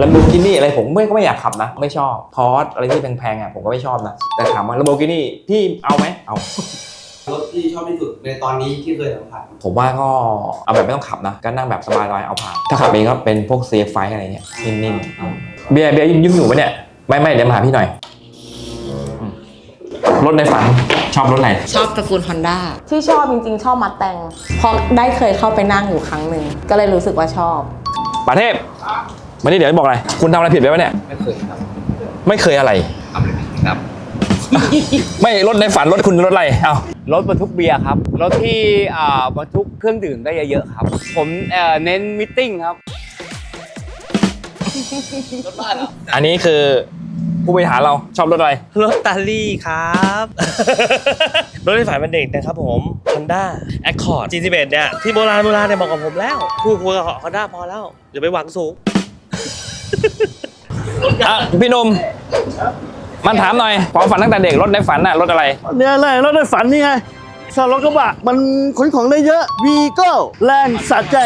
Lamborghini อะไรผมไม่ก็ไม่อยากขับนะ ไม่ชอบพอร์อะไรที่แพงๆอะผมก็ไม่ชอบนะ แต่ถามว่า Lamborghini พี่เอาไหมเอา รถที่ชอบที่สุดในตอนนี้ที่เคยสัมผัสผมว่าก็เอาแบบไม่ต้องขับนะ ก็นั่งแบบสบายๆเอาผ่าน ถ้าขับเองก็เป็นพวกเซฟไฟอะไรเงี้ยนิ่งๆเบียร์เบียร์ยุ่งอยู่ปะเนี่ยไม่ไม่เดี๋ยวมาหาพี่หน่อยอืมรถในฝันชอบรถไหน ชอบตระกูล Honda ที่ชอบจริงๆ ชอบมาแตงเพราะได้เคยเข้าไปนั่งอยู่ครั้งหนึ่ง ก็เลยรู้สึกว่าชอบปาเทพ วันนี้เดี๋ยวบอกอะไร คุณทำอะไรผิดไปวะเนี่ย ไม่เคยครับไม่เคยอะไร ทำอะไรครับ ไม่รถในฝันรถคุณรถอะไร เอารถบรรทุกเบียร์ครับ รถที่อ่าบรรทุกเครื่องดื่มได้เยอะๆครับ ผมเอ่อเน้นมิทติ้งครับ รถบ้านเหรออันนี้คือผู้บริหารเราชอบรถอะไร ลอตเตอรี่ครับ รถที่ฝันเป็นเด็กนะครับผม Honda Accord G11 เนี่ย ที่โบราณโบราณเนี่ยบอกกับผมแล้ว คู่ควรกับ Honda พอแล้ว อย่าไปหวังสูง อะพี่หนุ่มมันถามหน่อยความฝันตั้งแต่เด็กรถในฝันน่ะรถอะไร เนี่ยอะไรรถในฝันนี่ไงชอบรถกระบะมันขนของได้เยอะวีก็แรงสะใจ